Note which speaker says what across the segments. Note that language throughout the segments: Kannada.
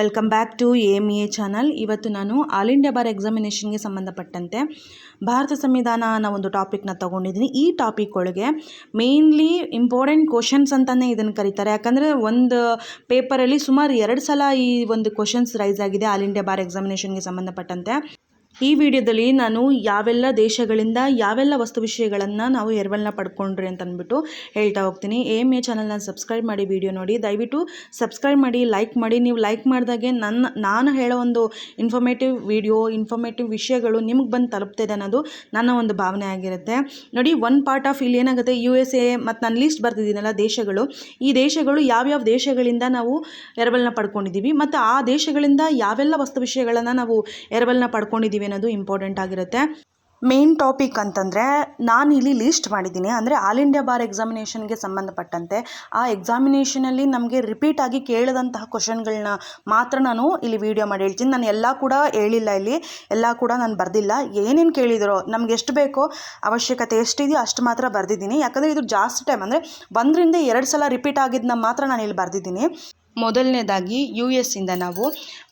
Speaker 1: Welcome back to M A channel ಇವತ್ತು ನಾನು ಆಲ್ ಇಂಡಿಯಾ ಬಾರ್ ಎಕ್ಸಾಮಿನೇಷನ್ಗೆ ಸಂಬಂಧಪಟ್ಟಂತೆ ಭಾರತ ಸಂವಿಧಾನ ಅನ್ನೋ ಒಂದು ಟಾಪಿಕ್ನ ತೊಗೊಂಡಿದ್ದೀನಿ. ಈ ಟಾಪಿಕ್ ಒಳಗೆ ಮೇಯ್ನ್ಲಿ ಇಂಪಾರ್ಟೆಂಟ್ ಕ್ವಶನ್ಸ್ ಅಂತಲೇ ಇದನ್ನು ಕರೀತಾರೆ. ಯಾಕಂದರೆ ಒಂದು ಪೇಪರಲ್ಲಿ ಸುಮಾರು ಎರಡು ಸಲ ಈ ಒಂದು ಕ್ವಶನ್ಸ್ ರೈಸ್ ಆಗಿದೆ ಆಲ್ ಇಂಡಿಯಾ ಬಾರ್ ಎಕ್ಸಾಮಿನೇಷನ್ಗೆ ಸಂಬಂಧಪಟ್ಟಂತೆ. ಈ ವಿಡಿಯೋದಲ್ಲಿ ನಾನು ಯಾವೆಲ್ಲ ದೇಶಗಳಿಂದ ಯಾವೆಲ್ಲ ವಸ್ತು ವಿಷಯಗಳನ್ನು ನಾವು ಎರವಲನ್ನ ಪಡ್ಕೊಂಡ್ರಿ ಅಂತ ಅಂದ್ಬಿಟ್ಟು ಹೇಳ್ತಾ ಹೋಗ್ತೀನಿ. ಎಂ ಎ ಚಾನಲ್ನ ಸಬ್ಸ್ಕ್ರೈಬ್ ಮಾಡಿ ವಿಡಿಯೋ ನೋಡಿ. ದಯವಿಟ್ಟು ಸಬ್ಸ್ಕ್ರೈಬ್ ಮಾಡಿ, ಲೈಕ್ ಮಾಡಿ. ನೀವು ಲೈಕ್ ಮಾಡಿದಾಗೆ ನನ್ನ, ನಾನು ಹೇಳೋ ಒಂದು ಇನ್ಫಾರ್ಮೇಟಿವ್ ವಿಡಿಯೋ ಇನ್ಫಾರ್ಮೇಟಿವ್ ವಿಷಯಗಳು ನಿಮ್ಗೆ ಬಂದು ತಲುಪ್ತಿದೆ ಅನ್ನೋದು ನನ್ನ ಒಂದು ಭಾವನೆ ಆಗಿರುತ್ತೆ. ನೋಡಿ ಒನ್ ಪಾರ್ಟ್ ಆಫ್ ಇಲ್ಲಿ ಏನಾಗುತ್ತೆ? ಯು ಎಸ್ ಎ ಮತ್ತು ನಾನು ಲೀಸ್ಟ್ ಬರ್ತಿದ್ದೀನಲ್ಲ ದೇಶಗಳು. ಈ ದೇಶಗಳು ಯಾವ್ಯಾವ ದೇಶಗಳಿಂದ ನಾವು ಎರವಲನ್ನ ಪಡ್ಕೊಂಡಿದ್ದೀವಿ ಮತ್ತು ಆ ದೇಶಗಳಿಂದ ಯಾವೆಲ್ಲ ವಸ್ತು ವಿಷಯಗಳನ್ನು ನಾವು ಎರವಲನ್ನ ಪಡ್ಕೊಂಡಿದ್ದೀವಿ ಅನ್ನೋದು ಇಂಪಾರ್ಟೆಂಟ್ ಆಗಿರುತ್ತೆ. ಮೇನ್ ಟಾಪಿಕ್ ಅಂತಂದರೆ, ನಾನು ಇಲ್ಲಿ ಲೀಸ್ಟ್ ಮಾಡಿದ್ದೀನಿ. ಅಂದರೆ ಆಲ್ ಇಂಡಿಯಾ ಬಾರ್ ಎಕ್ಸಾಮಿನೇಷನ್ಗೆ ಸಂಬಂಧಪಟ್ಟಂತೆ. ಆ ಎಕ್ಸಾಮಿನೇಷನಲ್ಲಿ ನಮಗೆ ರಿಪೀಟ್ ಆಗಿ ಕೇಳಿದಂತಹ ಕ್ವಶನ್ಗಳನ್ನ ಮಾತ್ರ ನಾನು ಇಲ್ಲಿ ವಿಡಿಯೋ ಮಾಡಿ ಹೇಳ್ತೀನಿ. ನಾನು ಎಲ್ಲ ಕೂಡ ಹೇಳಿಲ್ಲ ಇಲ್ಲಿ. ಎಲ್ಲ ಕೂಡ ನಾನು ಬರೆದಿಲ್ಲ. ಏನೇನು ಕೇಳಿದರೋ, ನಮ್ಗೆ ಎಷ್ಟು ಬೇಕೋ ಅವಶ್ಯಕತೆ ಎಷ್ಟಿದೆಯೋ ಅಷ್ಟು ಮಾತ್ರ ಬರೆದಿದ್ದೀನಿ. ಯಾಕಂದರೆ ಇದು ಜಾಸ್ತಿ ಟೈಮ್ ಅಂದರೆ ಒಂದರಿಂದ ಎರಡು ಸಲ ರಿಪೀಟ್ ಆಗಿದ್ದನ್ನ ಮಾತ್ರ ನಾನು ಇಲ್ಲಿ ಬರೆದಿದ್ದೀನಿ. ಮೊದಲನೇದಾಗಿ ಯು ಎಸ್ ಇಂದ ನಾವು